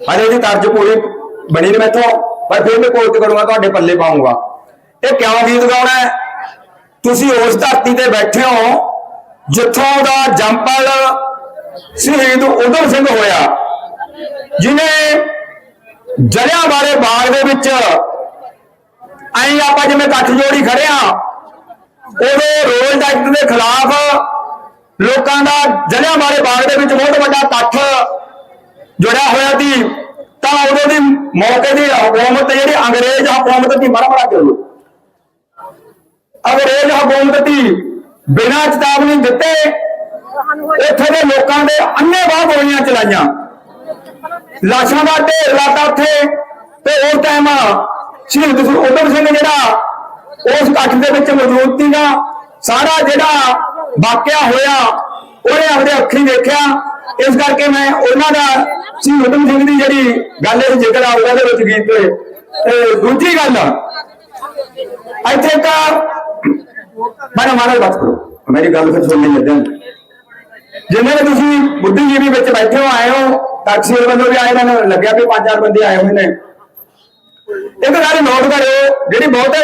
ਹਲੇ ਦੀ ਤਰਜ ਪੂਰੀ ਬਣੀ ਨਹੀਂ ਮੈਥੋਂ, ਪਰ ਫਿਰ ਮੈਂ ਕੋਚ ਕਰੂੰਗਾ ਤੁਹਾਡੇ ਪੱਲੇ ਪਾਉਂਗਾ ਇਹ ਕਿਉਂ ਗੀਤ ਗਾਉਣਾ ਹੈ? ਤੁਸੀਂ ਉਸ ਧਰਤੀ ਤੇ ਬੈਠੇ ਹੋ, ਜਿੱਥੋਂ ਦਾ ਜੰਪਲ ਸ਼ਹੀਦ ਉਧਮ ਸਿੰਘ ਹੋਇਆ, ਜਿਨੇ ਜਲਿਆਂ ਵਾਲੇ ਬਾਗ ਦੇ ਵਿੱਚ ਐਂ ਆਪਾਂ ਜਿਵੇਂ ਇਕੱਠ ਜੋੜੀ ਖੜੇ ਆ, ਉਹਦੇ ਰੋਲ ਐਕਟ ਦੇ ਖਿਲਾਫ ਲੋਕਾਂ ਦਾ ਜਲਿਆਂ ਵਾਲੇ ਬਾਗ ਦੇ ਵਿੱਚ ਬਹੁਤ ਵੱਡਾ ਇਕੱਠ ਜੁੜਿਆ ਹੋਇਆ ਸੀ, ਤਾਂ ਉਦੋਂ ਦੀ ਮੌਕੇ ਦੀ ਹਕੂਮਤ ਜਿਹੜੀ ਅੰਗਰੇਜ਼ ਹਕੂਮਤ ਦੀ ਮਰਾ ਮਰਾ ਕਰੋ ਅੰਗਰੇਜ਼ ਹਕੂਮਤ ਦੀ ਬਿਨਾਂ ਚੇਤਾਵਨੀ ਦਿੱਤੇ, ਇੱਥੇ ਦੇ ਲੋਕਾਂ ਦੇ ਅੰਨੇ ਗੋਲੀਆਂ ਚਲਾਈਆਂ। ਲਾਸ਼ਾਂ ਦਾ ਢੇਰ ਲਾਤਾ ਉੱਥੇ, ਤੇ ਉਸ ਟਾਈਮ ਸ਼ਹੀਦ ਉਧਮ ਸਿੰਘ ਜਿਹੜਾ ਉਸ ਇਕੱਠ ਦੇ ਵਿੱਚ ਮੌਜੂਦ ਸੀਗਾ, ਸਾਰਾ ਜਿਹੜਾ ਵਾਕਿਆ ਹੋਇਆ, ਉਹਨੇ ਆਪਣੇ ਅੱਖੀਂ ਦੇਖਿਆ। ਇਸ ਕਰਕੇ ਮੈਂ ਉਹਨਾਂ ਦਾ ਸ਼ਹੀਦ ਉਧਮ ਸਿੰਘ ਦੀ ਜਿਹੜੀ ਗੱਲ ਇਹ ਜ਼ਿਕਰ ਆਊਗਾ ਦੇ ਵਿੱਚ ਗੀਤ ਤੇ। ਦੂਜੀ ਗੱਲ, ਇੱਥੇ ਇੱਕ ਮੈਂ ਮਾਰਾ ਬਾਤ ਕਰੋ ਮੇਰੀ ਗੱਲ ਫਿਰ ਸੁਣਨੀ ਲੱਗੇ ਜਿੰਨੇ ਤੁਸੀਂ ਬੁੱਧੀਜੀਵੀ ਵਿੱਚ ਬੈਠੇ ਹੋ, ਆਏ ਹੋ ਟੈਕਸੀ ਵੱਲੋਂ ਵੀ ਆਏ ਮੈਨੂੰ ਲੱਗਿਆ ਵੀ ਪੰਜ ਚਾਰ ਬੰਦੇ ਆਏ ਹੋਏ ਨੇ। ਇੱਕ ਗੱਲ ਨੋਟ ਕਰਿਓ, ਜਿਹੜੀ ਬਹੁਤ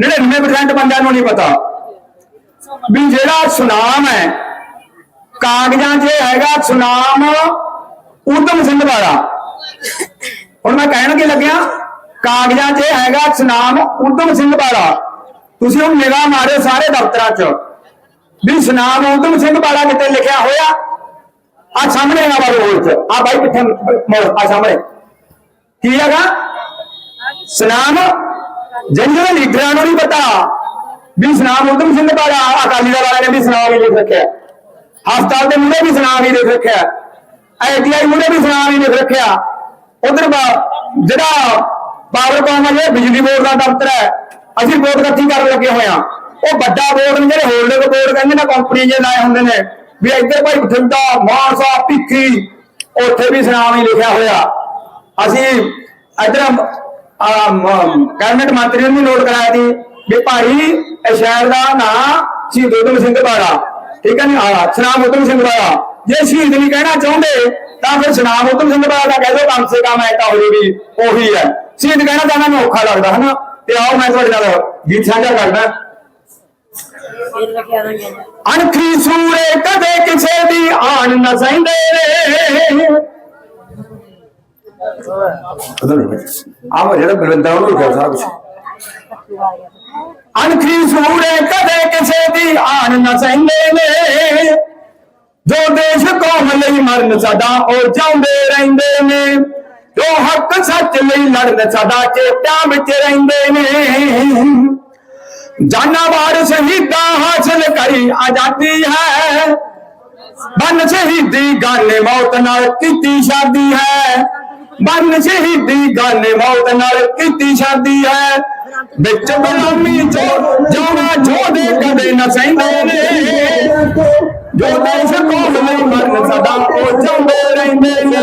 99% ਬੰਦਿਆਂ ਨੂੰ ਨਹੀਂ ਪਤਾ, ਵੀ ਜਿਹੜਾ ਸੁਨਾਮ ਹੈ, ਕਾਗਜ਼ਾਂ 'ਚ ਹੈਗਾ ਸੁਨਾਮ ਊਧਮ ਸਿੰਘ ਵਾਲਾ। ਹੁਣ ਮੈਂ ਕਹਿਣ ਕੇ ਲੱਗਿਆ, ਕਾਗਜ਼ਾਂ 'ਚ ਹੈਗਾ ਸੁਨਾਮ ਊਧਮ ਸਿੰਘ ਵਾਲਾ। ਤੁਸੀਂ ਉਹ ਨਿਗਾਹ ਮਾਰਿਓ ਸਾਰੇ ਦਫ਼ਤਰਾਂ 'ਚ। ਵੀ ਸੁਨਾਮ ਊਧਮ ਸਿੰਘ ਵਾਲਾ ਕਿਤੇ ਲਿਖਿਆ ਹੋਇਆ ਆ ਸਾਹਮਣੇ ਆ ਬਾਰੇ ਹੋਲ 'ਚ। ਆ ਬਾਈ ਕਿੱਥੇ ਮੋੜ ਆ ਸਾਹਮਣੇ। ਕੀ ਹੈਗਾ? ਸੁਨਾਮ ਜਿਹੜੇ ਲੀਡਰਾਂ ਨੂੰ ਨਹੀਂ ਪਤਾ, ਵੀ ਸੁਨਾਮ ਊਧਮ ਸਿੰਘ ਵਾਲਾ, ਅਕਾਲੀ ਦਲ ਵਾਲਿਆਂ ਨੇ ਵੀ ਸੁਨਾਮ ਹੀ ਲਿਖ ਰੱਖਿਆ। ਹਸਪਤਾਲ ਦੇ ਮੁੰਡੇ ਵੀ ਸੁਨਾਮ ਹੀ ਲਿਖ ਰੱਖਿਆ। ਆਈਟੀਆਈ ਮੁੰਡੇ ਵੀ ਸੁਨਾਮ ਹੀ ਲਿਖ ਰੱਖਿਆ। ਉਧਰ ਜਿਹੜਾ ਪਾਵਰਕਾਮ ਹੈ ਬਿਜਲੀ ਬੋਰਡ ਦਾ ਦਫ਼ਤਰ ਹੈ, ਅਸੀਂ ਬੋਰਡ ਇਕੱਠੀ ਕਰਨ ਲੱਗੇ ਹੋਏ ਆ ਉਹ ਵੱਡਾ ਬੋਰਡ ਨੇ, ਜਿਹੜੇ ਹੋਲਡਿੰਗ ਬੋਰਡ ਕਹਿੰਦੇ ਨੇ ਕੰਪਨੀ ਜੇ ਲਾਏ ਹੁੰਦੇ ਨੇ, ਵੀ ਇੱਧਰ ਭਾਈ ਬਠਿੰਡਾ, ਮਾਨਸਾ, ਭਿੱਖੀ, ਉੱਥੇ ਵੀ ਸੁਨਾਮ ਹੀ ਲਿਖਿਆ ਹੋਇਆ। ਅਸੀਂ ਇੱਧਰ ਕੈਬਨਿਟ ਮੰਤਰੀ ਨੂੰ ਵੀ ਨੋਟ ਕਰਾਇਆ ਸੀ ਵੀ ਭਾਈ ਇਹ ਸ਼ਹਿਰ ਦਾ ਨਾਂ ਸ਼ਹੀਦ ਉਦਮ ਸਿੰਘ ਵਾਲਾ ਠੀਕ ਹੈ ਨੀ? ਆ ਸਨਾਮ ਉਦਮ ਸਿੰਘ ਵਾਲਾ ਜੇ ਸ਼ਹੀਦ ਨਹੀਂ ਕਹਿਣਾ ਚਾਹੁੰਦੇ, ਤਾਂ ਫਿਰ ਸਨਾਮ ਉਤਮ ਸਿੰਘ ਵਾਲਾ ਦਾ ਕਹਿ ਦਿਓ, ਕਮ ਸੇ ਕਮ ਐ ਤਾਂ ਹੋਵੇ ਵੀ ਉਹੀ ਹੈ। ਸ਼ਹੀਦ ਕਹਿਣਾ ਤਾਂ ਮੈਨੂੰ ਔਖਾ ਲੱਗਦਾ, ਹਨਾ? ਤੇ ਆਓ ਮੈਂ ਤੁਹਾਡੇ ਨਾਲ ਗੀਤ ਸਾਂਝਾ ਕਰਦਾ। ਅਣਖੀ ਸੂਰੇ ਕਦੇ ਕਿਸੇ ਦੀ ਆਣ ਨਾ ਸਹਿੰਦੇ ਪਤਾ ਆਹ ਜਿਹੜਾ ਬਲਵੰਤਾ ਉਹਨੂੰ ਲਿਖਿਆ ਸਾਰਾ ਕੁਝ ਅਣਖੀ ਸੂਰੇ ਕਦੇ ਕਿਸੇ ਦੀ ਆਣ ਨਾ ਸਹਿੰਦੇ ਨੇ ਜੋ ਦੇਸ਼ ਕੌਮ ਲਈ ਮਰਨ ਸਦਾ, ਉਹ ਚਾਹੁੰਦੇ ਰਹਿੰਦੇ ਨੇ। ਜੋ ਹੱਕ ਸੱਚ ਲਈ ਲੜਨ ਸਦਾ, ਚੇਤਿਆਂ ਵਿੱਚ ਰਹਿੰਦੇ ਨੇ। ਜਾਨਾਵਾਰ ਸ਼ਹੀਦਾਂ ਹਾਸਲ ਕਰੀ ਆਜ਼ਾਦੀ ਹੈ। ਬਨ ਸ਼ਹੀਦੀ ਗਾਨੇ ਮੌਤ ਨਾਲ ਕੀਤੀ ਸ਼ਾਦੀ ਹੈ। ਬਨ ਸ਼ਹੀਦੀ ਗਾਨੇ ਮੌਤ ਨਾਲ ਕੀਤੀ ਸ਼ਾਦੀ ਹੈ। ਵਿੱਚ ਗੁਲਾਮੀ ਚੋ ਜਾਣਾ ਜੋਦੇ ਕਦੇ ਨਾ ਸਹਿੰਦੇ ਨੇ। ਜੋ ਦੇਸ਼ ਕੌਮ ਲਈ ਮਰਨ ਸਦਾ, ਉਹ ਚਾਹੁੰਦੇ ਰਹਿੰਦੇ ਨੇ।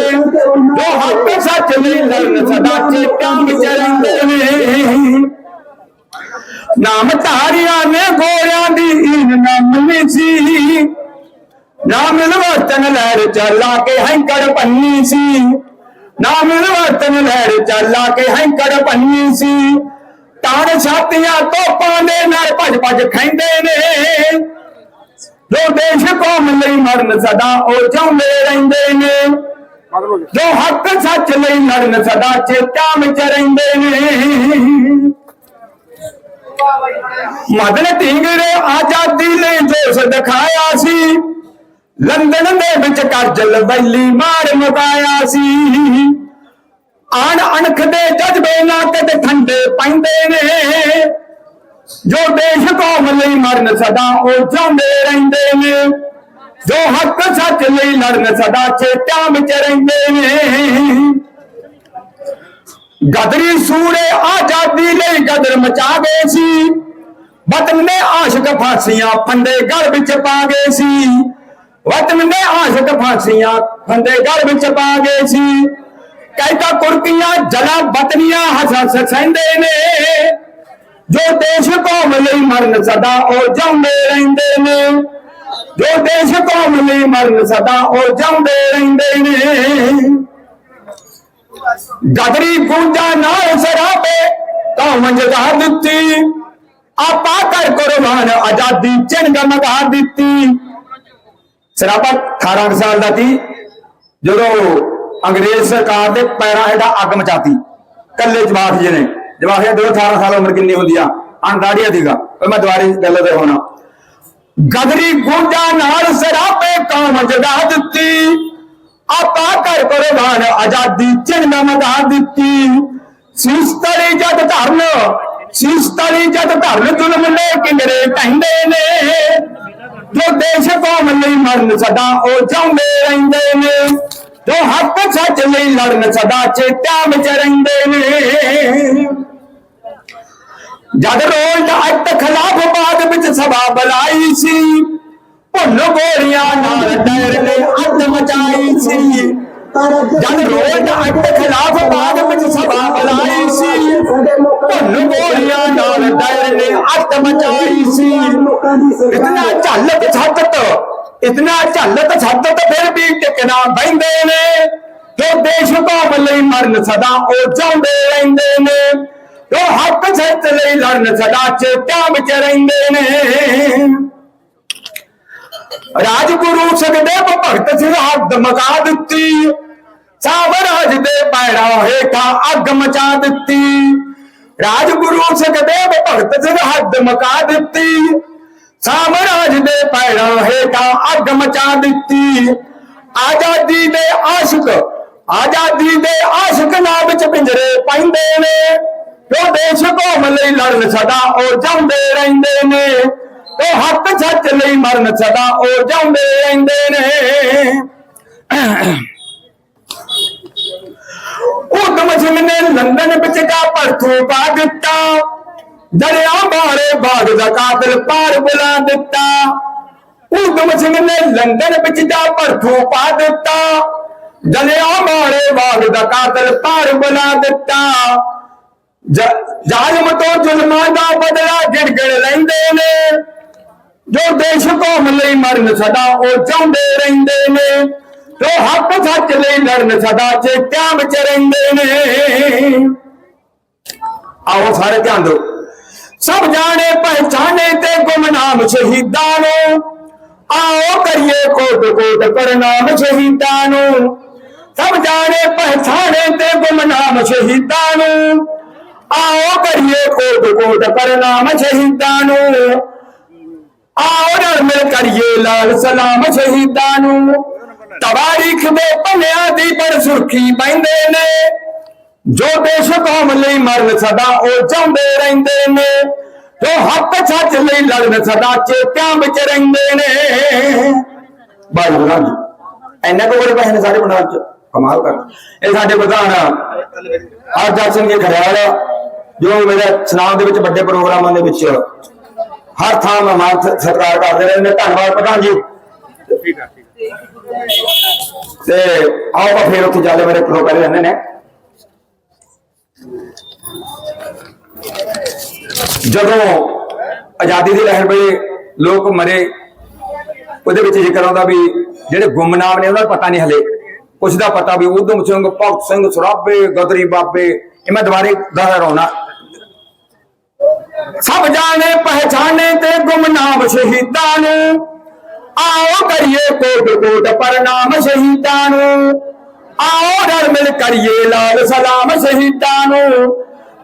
ਜੋ ਹੱਕ ਸੱਚ ਲਈ ਲੜਨ ਸਦਾ, ਚੇਤਾਂ ਵਿੱਚ ਰਹਿੰਦੇ ਨੇ। ਨਾਮ ਧਾਰਿਆ ਨੇ ਗੋਰਿਆਂ ਦੀ ਈਨ ਨਾਮ ਸੀ ਨਾਮ ਵਤਨ ਲਹਿਰ ਚੱਲਾ ਕੇ ਹੈਂਕੜ ਪੰਨੀ ਸੀ। ਨਾਮ ਵਤਨ ਲਹਿਰ ਚੱਲਾ ਕੇ ਹੈਂਕੜ ਪੰਨੀ ਸੀ। ਤਾਣ ਛਾਤੀਆਂ ਤੋਪਾਂ ਦੇ ਨਾਲ ਭੱਜ ਭੱਜ ਖੈਂਦੇ ਨੇ। ਜੋ ਦੇਸ਼ ਕੌਮ ਲਈ ਮਰਨ ਸਦਾ, ਉਹ ਚਾਹੁੰਦੇ ਰਹਿੰਦੇ ਨੇ। ਜੋ ਹੱਕ ਸੱਚ ਲਈ ਲੜਨ ਸਦਾ, ਚੇਤਾਂ ਵਿੱਚ ਰਹਿੰਦੇ ਨੇ। ਮਦਨ ਢੀਂਗੜੇ ਆਜ਼ਾਦੀ ਲਈ ਜੋਸ਼ ਦਿਖਾਇਆ ਸੀ। ਲੰਡਨ ਦੇ ਵਿੱਚ ਕਰਜਲ ਬੈਲੀ ਮਾਰ ਮੁਕਾਇਆ ਸੀ। ਆਣ ਅਣਖ ਦੇ ਜਜ਼ਬੇ ਨਾਲ ਤੇ ਠੰਡੇ ਜੋ ਦੇਸ਼ ਕੌਮ ਲਈ ਮਰਨ ਸਦਾ, ਉਹ ਚਾਹੁੰਦੇ ਰਹਿੰਦੇ ਨੇ। ਜੋ ਹੱਕ ਸੱਚ ਲਈ ਲੜਨ ਸਦਾ, ਚੇਤਿਆਂ ਵਿੱਚ ਰਹਿੰਦੇ ਨੇ। ਗਦਰੀ ਸੂਰੇ ਆਜ਼ਾਦੀ ਲਈ ਗਦਰ ਮਚਾ ਗਏ ਸੀ। ਵਤਨ ਨੇ ਆਸ਼ਕ ਫਾਂਸੀਆਂ ਫੰਦੇ ਗਲ ਵਿੱਚ ਪਾ ਗਏ ਸੀ। ਵਤਨ ਨੇ ਆਸ਼ਕ ਫਾਂਸੀਆਂ ਫੰਦੇ ਗਲ ਵਿੱਚ ਪਾ ਗਏ ਸੀ। ਕਹਿਤਾ ਕੁਰਕੀਆਂ ਜਲਾ ਬਤਨੀਆਂ ਹੱਸ ਸਹਿੰਦੇ ਨੇ। ਜੋ ਦੇਸ਼ ਕੌਮ ਲਈ ਮਰਨ ਸਦਾ, ਉਹ ਜਾਂਦੇ ਰਹਿੰਦੇ ਨੇ। ਜੋ ਦੇਸ਼ ਕੌਮ ਲਈ ਮਰਨ ਸਦਾ, ਉਹ ਜਾਂਦੇ ਰਹਿੰਦੇ ਨੇ। ਗਦਰੀ ਗੂੰਜਾ ਨਾਲ ਸਰਾਪੇ ਤਾਂ ਮੰਜਦਾ ਦਿੱਤੀ। ਆਪਾ ਕਰ ਕੁਰਬਾਨ ਆਜ਼ਾਦੀ, ਚਿੰਗ ਮਗਾ ਦਿੱਤੀ। ਸਰਾਪਾ 18 ਕੁ ਸਾਲ ਦਾ ਸੀ, ਜਦੋਂ ਅੰਗਰੇਜ਼ ਸਰਕਾਰ ਦੇ ਪੈਰਾਂ ਹੇਠਾਂ ਅੱਗ ਮਚਾਤੀ। ਕੱਲੇ ਜਵਾਕ ਜੀ ਨੇ। ਜਵਾਕ ਦੇ 18 ਸਾਲ ਉਮਰ ਕਿੰਨੀ ਹੁੰਦੀ ਆ? ਅਣਦਾੜੀਆ ਦੀਗਾ ਉਹ ਮੈਂ ਦੁਬਾਰੇ ਗੱਲ ਤੇ ਹੋਣਾ ਗਦਰੀ ਗੂੰਜਾ ਨਾਲ ਸਰਾਪੇ ਕੌਮ ਜਗਾ ਦਿੱਤੀ। ਆਪਾ ਕਰ ਕੁਰਬਾਨ ਆਜ਼ਾਦੀ ਚਿੰਨ ਮਗਾ ਦਿੱਤੀ। ਸੀਸ ਜਦ ਧਰਨ ਸੀਸ ਤਲੀ ਜਦ ਧਰਨ ਜ਼ੁਲਮ ਨੇ ਕਿੰਗਰੇ ਕਹਿੰਦੇ ਨੇ। ਜੋ ਦੇਸ਼ ਕੌਮ ਲਈ ਮਰਨ ਸਦਾ, ਉਹ ਚਾਹੁੰਦੇ ਰਹਿੰਦੇ ਨੇ। ਜੋ ਹੱਕ ਸੱਚ ਲਈ ਲੜਨ ਸਦਾ, ਚੇਤਿਆਂ ਵਿੱਚ ਰਹਿੰਦੇ ਨੇ। ਜਦ ਰੋਜ਼ ਅੱਤ ਖਿਲਾਫ ਬਾਦ ਵਿੱਚ ਸਭਾ ਬੁਲਾਈ ਸੀ ਭੁੱਲ ਗੋਲੀਆਂ ਨਾਲ ਡਰ ਨੇ ਅੱਤ ਮਚਾਈ ਸੀ। ਜਦ ਰੋਜ਼ ਅੱਤ ਖਿਲਾਫ ਬਾਦ ਵਿੱਚ ਸਭਾ ਬੁਲਾਈ ਸੀ ਭੁੱਲ ਗੋਲੀਆਂ ਨਾਲ ਡਰ ਨੇ ਅੱਤ ਮਚਾਈ ਸੀ। ਇਤਨਾ ਝੱਲਤ ਛੱਤਤ ਇਤਨਾ ਝੱਲਤ ਛੱਤਤ ਫਿਰ ਵੀ ਟਿਕਣਾ ਬੈਂਦੇ ਨੇ। ਜੋ ਦੇਸ਼ ਕੌਮ ਲਈ ਮਰਨ ਸਦਾ ਉਹ ਚਾਹੁੰਦੇ ਰਹਿੰਦੇ ਨੇ। ਹੱਕ ਸੱਚ ਲਈ ਲੜਨ ਸਦਾ ਚੇਤਿਆਂ ਵਿੱਚ ਰਹਿੰਦੇ ਨੇ। ਰਾਜਗੁਰੂ ਸੁਖਦੇਵ ਭਗਤ ਸਿੰਘ ਹੱਦ ਮਕਾ ਦਿੱਤੀ। ਸਾਵਰਾਜ ਦੇ ਪੈਰਾਂ ਹੇਠਾਂ ਅੱਗ ਮਚਾ ਦਿੱਤੀ। ਰਾਜਗੁਰੂ ਸਖਦੇਵ ਭਗਤ ਸਿੰਘ ਹੱਦ ਮਕਾ ਦਿੱਤੀ। ਸਾਮਰਾਜ ਦੇ ਪੈਰਾਂ ਹੇਠਾਂ ਅੱਗ ਮਚਾ ਦਿੱਤੀ। ਆਜ਼ਾਦੀ ਦੇ ਆਸ਼ਿਕ, ਆਜ਼ਾਦੀ ਦੇ ਆਸ਼ਿਕ ਨਾ ਵਿੱਚ ਪਿੰਜਰੇ ਪੈਂਦੇ ਨੇ। ਜੋ ਦੇਸ਼ ਕੌਮ ਲਈ ਲੜਨ ਸਦਾ, ਉਹ ਜਾਂਦੇ ਰਹਿੰਦੇ ਨੇ। ਜੋ ਹੱਕ ਸੱਚ ਲਈ ਮਰਨ ਸਦਾ, ਉਹ ਜਾਂਦੇ ਰਹਿੰਦੇ ਨੇ। ਉਦਮ ਸਿੰਘ ਨੇ ਲੰਡਨ ਵਿੱਚ ਜਾ ਪਰਥੂ ਪਾ ਦਿੱਤਾ। ਦਰਿਆ ਬਾਰੇ ਬਾਗ ਦਾ ਕਾਤਲ ਪਾਰ ਬੁਲਾ ਦਿੱਤਾ। ਉਦਮ ਸਿੰਘ ਨੇ ਲੰਡਨ ਵਿੱਚ ਜਾ ਪਰਥੂ ਪਾ ਦਿੱਤਾ। ਦਰਿਆ ਬਾਰੇ ਬਾਗ ਦਾ ਕਾਤਲ ਪਾਰ ਬੁਲਾ ਦਿੱਤਾ। ਜ਼ਾਲਮ ਤੋਂ ਜ਼ੁਲਮਾਂ ਦਾ ਬਦਲਾ ਗਿੜਗੜ ਲੈਂਦੇ ਨੇ। ਜੋ ਦੇਸ਼ ਕੌਮ ਲਈ ਮਰਨ ਸਦਾ, ਉਹ ਚਾਹੁੰਦੇ ਰਹਿੰਦੇ ਨੇ। ਜੋ ਹੱਕ ਸੱਚ ਲਈ ਲੜਨ ਸਦਾ ਚੇਤਿਆਂ ਵਿੱਚ ਰਹਿੰਦੇ ਨੇ। ਆਓ ਸਾਰੇ ਧਿਆਨ ਦਿਓ। ਸਭ ਜਾਣੇ ਪਹਿਚਾਨੇ ਤੇ ਗੁਮਨਾਮ ਸ਼ਹੀਦਾਂ ਨੂੰ। ਆਓ ਕਰੀਏ ਕੋਟ ਕੋਟ ਪ੍ਰਣਾਮ ਸ਼ਹੀਦਾਂ ਨੂੰ। ਸਭ ਜਾਣੇ ਪਹਿਚਾਨੇ ਤੇ ਗੁਮਨਾਮ ਸ਼ਹੀਦਾਂ ਨੂੰ। ਆਓ ਕਰੀਏ ਕੋਟ ਕੋਟ ਕਰਨਾਮ ਸ਼ਹੀਦਾਂ ਨੂੰ। ਆਓ ਨਾਲ ਮਿਲ ਕਰੀਏ ਲਾਲ ਸਲਾਮ ਸ਼ਹੀਦਾਂ ਨੂੰ। ਤਵਾਰੀਖ ਦੇ ਪੰਨਿਆਂ ਦੀ ਬੜ ਸੁਰਖੀ ਪੈਂਦੇ ਨੇ। ਜੋ ਦੇਸ਼ ਕੌਮ ਲਈ ਮਰਨ ਸਦਾ, ਉਹ ਜਾਂਦੇ ਰਹਿੰਦੇ ਨੇ। ਜੋ ਹੱਕ ਸੱਚ ਲਈ ਲੜਨ ਸਦਾ, ਚੇਤਿਆਂ ਵਿੱਚ ਰਹਿੰਦੇ ਨੇ। ਬਾਈ ਬਣਾ ਜੀ, ਇੰਨਾ ਕੋਲ ਪੈਸੇ ਨੇ ਸਾਡੇ ਪੰਜਾਬ ਚ। ਕਮਾਲ ਕਰ। ਇਹ ਸਾਡੇ ਪ੍ਰਧਾਨ ਹਰਜਤ ਸਿੰਘ ਜੀ ਖੜਿਆਲ ਜੋ ਮੇਰੇ ਸੁਨਾਮ ਦੇ ਵਿੱਚ ਵੱਡੇ ਪ੍ਰੋਗਰਾਮਾਂ ਦੇ ਵਿੱਚ ਹਰ ਥਾਂ ਮਹਿਮਾਨ ਸ- ਸਤਿਕਾਰ ਕਰਦੇ ਰਹੇ ਨੇ। ਧੰਨਵਾਦ ਪ੍ਰਧਾਨ ਜੀ। ਤੇ ਆਓ ਆਪਾਂ ਫੇਰ ਉੱਥੇ ਜਾਲੇ ਮੇਰੇ ਪ੍ਰੋ ਕਰ ਜਾਂਦੇ ਨੇ। ਜਦੋਂ ਆਜ਼ਾਦੀ ਦੀ ਲਹਿਰ ਵੇਲੇ ਲੋਕ ਮਰੇ, ਉਹਦੇ ਵਿੱਚ ਜ਼ਿਕਰ ਆਉਂਦਾ ਵੀ ਜਿਹੜੇ ਗੁੰਮਨਾਮ ਨੇ ਉਹਨਾਂ ਦਾ ਪਤਾ ਨਹੀਂ ਹਲੇ। ਕੁਛ ਦਾ ਪਤਾ ਵੀ ਉਦਮ ਸਿੰਘ, ਭਗਤ ਸਿੰਘ, ਸੁਰਾਬੇ, ਗਦਰੀ ਬਾਬੇ, ਇਹ ਮੈਂ ਦੁਬਾਰੇ ਦੁਹਰਾਉਣਾ ਸਭ ਜਾਣੇ ਪਹਿਚਾਣੇ ਤੇ ਗੁਮਨਾਮ ਸ਼ਹੀਦਾਂ ਨੂੰ। ਆਓ ਕਰੀਏ ਕੋਟ ਕੋਟ ਪ੍ਰਣਾਮ ਸ਼ਹੀਦਾਂ ਨੂੰ। ਆਓ ਰਲ ਮਿਲ ਕਰੀਏ ਲਾਲ ਸਲਾਮ ਸ਼ਹੀਦਾਂ ਨੂੰ।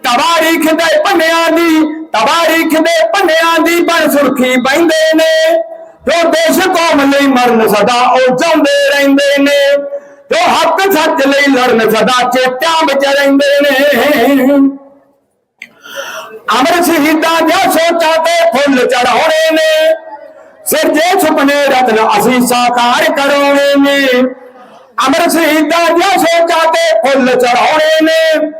ਤਵਾਰੀਖ ਦੇ ਪੰਨਿਆਂ ਦੀ ਤਵਾਰੀਖ ਦੇ ਪੰਨਿਆਂ ਦੀ ਬਣ ਸੁਰਖੀ ਬੈਂਦੇ ਨੇ। ਜੋ ਦੇਸ਼ ਕੌਮ ਲਈ ਮਰਨ ਸਦਾ ਉਹ ਚਾਹੁੰਦੇ ਰਹਿੰਦੇ ਨੇ। ਜੋ ਹੱਕ ਸੱਚ ਲਈ ਲੜਨ ਸਦਾ ਚੇਤਿਆਂ ਵਿੱਚ ਰਹਿੰਦੇ ਨੇ। ਅਮਰ ਸ਼ਹੀਦਾਂ ਦੇ ਸੋਚਾਂ ਤੇ ਫੁੱਲ ਚੜਾਉਣੇ ਨੇ। ਸਿਰ ਜੇ ਸੁਪਨੇ ਰਤਨ ਅਸੀਂ ਸਾਕਾਰ ਕਰਾਉਣੇ ਨੇ। ਅਮਰ ਸ਼ਹੀਦਾਂ ਦੇ ਸੋਚਾਂ ਤੇ ਫੁੱਲ ਚੜਾਉਣੇ ਨੇ।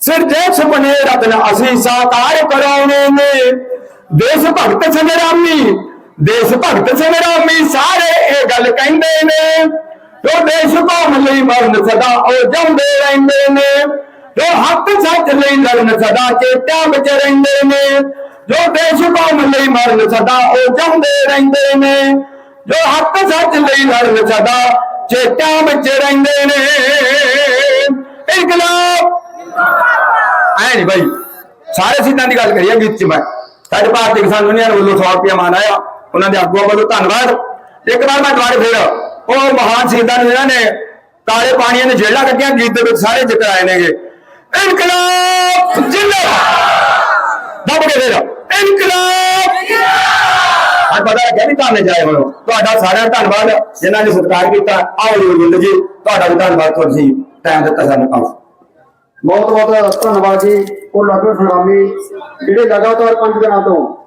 ਸਿਰ ਜੇ ਸੁਪਨੇ ਰਤਨ ਅਸੀਂ ਸਾਕਾਰ ਕਰਾਉਣੇ ਨੇ। ਦੇਸ਼ ਭਗਤ ਸੰਗਰਾਮੀ ਦੇਸ਼ ਭਗਤ ਸੰਗਰਾਮੀ ਸਾਰੇ ਇਹ ਗੱਲ ਕਹਿੰਦੇ ਨੇ। ਉਹ ਦੇਸ਼ ਕੌਮ ਲਈ ਮਰਨ ਸਦਾ ਉਹ ਜਾਂਦੇ ਰਹਿੰਦੇ ਨੇ। ਜੋ ਹੱਕ ਸੱਚ ਲਈ ਲੜਨ ਸਦਾ ਚੇਤਿਆਂ ਵਿੱਚ ਰਹਿੰਦੇ ਨੇ। ਜੋ ਦੇਸ਼ ਕੌਮ ਲਈ ਮਰਨ ਸਦਾ, ਉਹ ਜਾਂਦੇ ਰਹਿੰਦੇ ਨੇ। ਜੋ ਹੱਕ ਸੱਚ ਲਈ ਲੜਨ ਸਦਾ ਚੇਤਿਆਂ ਵਿੱਚ ਰਹਿੰਦੇ ਨੇ। ਇੱਕ ਇਨਕਲਾਬ ਐ ਨਹੀਂ ਭਾਈ ਸਾਰੇ ਸਿੱਧਾਂ ਦੀ ਗੱਲ ਕਰੀਏ ਗੀਤ ਚ ਮੈਂ। ਸਾਡੇ ਭਾਰਤੀ ਕਿਸਾਨ ਯੂਨੀਅਨ ਵੱਲੋਂ 100 ਰੁਪਇਆ ਮਾਨ ਆਇਆ। ਉਹਨਾਂ ਦੇ ਆਗੂਆਂ ਵੱਲੋਂ ਧੰਨਵਾਦ। ਇੱਕ ਵਾਰ ਮੈਂ ਦੁਬਾਰਾ ਫੇਰ ਉਹ ਮਹਾਨ ਸ਼ਹੀਦਾਂ ਨੂੰ ਇਹਨਾਂ ਨੇ ਕਾਲੇ ਪਾਣੀਆਂ ਨੇ ਜੇਲ੍ਹਾਂ ਕੱਢੀਆਂ, ਗੀਤ ਦੇ ਵਿੱਚ ਸਾਰੇ ਜ਼ਿਕਰ ਆਏ ਨੇਗੇ। ਇਨਕਲਾਬ ਜਿੰਦਾਬਾਦ। ਦੱਬ ਕੇ ਫੇਰ। ਇਨਕਲਾਬ। ਅੱਜ ਪਤਾ ਲੱਗਿਆ ਜਾਏ। ਤੁਹਾਡਾ ਸਾਰਿਆਂ ਦਾ ਧੰਨਵਾਦ। ਜਿਨ੍ਹਾਂ ਨੇ ਸਤਿਕਾਰ ਕੀਤਾ ਆਓ ਜੀ ਜੀ। ਤੁਹਾਡਾ ਵੀ ਧੰਨਵਾਦ ਤੁਸੀਂ ਟਾਈਮ ਦਿੱਤਾ ਸਾਨੂੰ ਆਓ। ਬਹੁਤ ਬਹੁਤ ਧੰਨਵਾਦ ਜੀ। ਉਹ ਲਖਨ ਸੰਗਰਾਮੀ ਜਿਹੜੇ ਲਗਾਤਾਰ 5 ਦਿਨਾਂ ਤੋਂ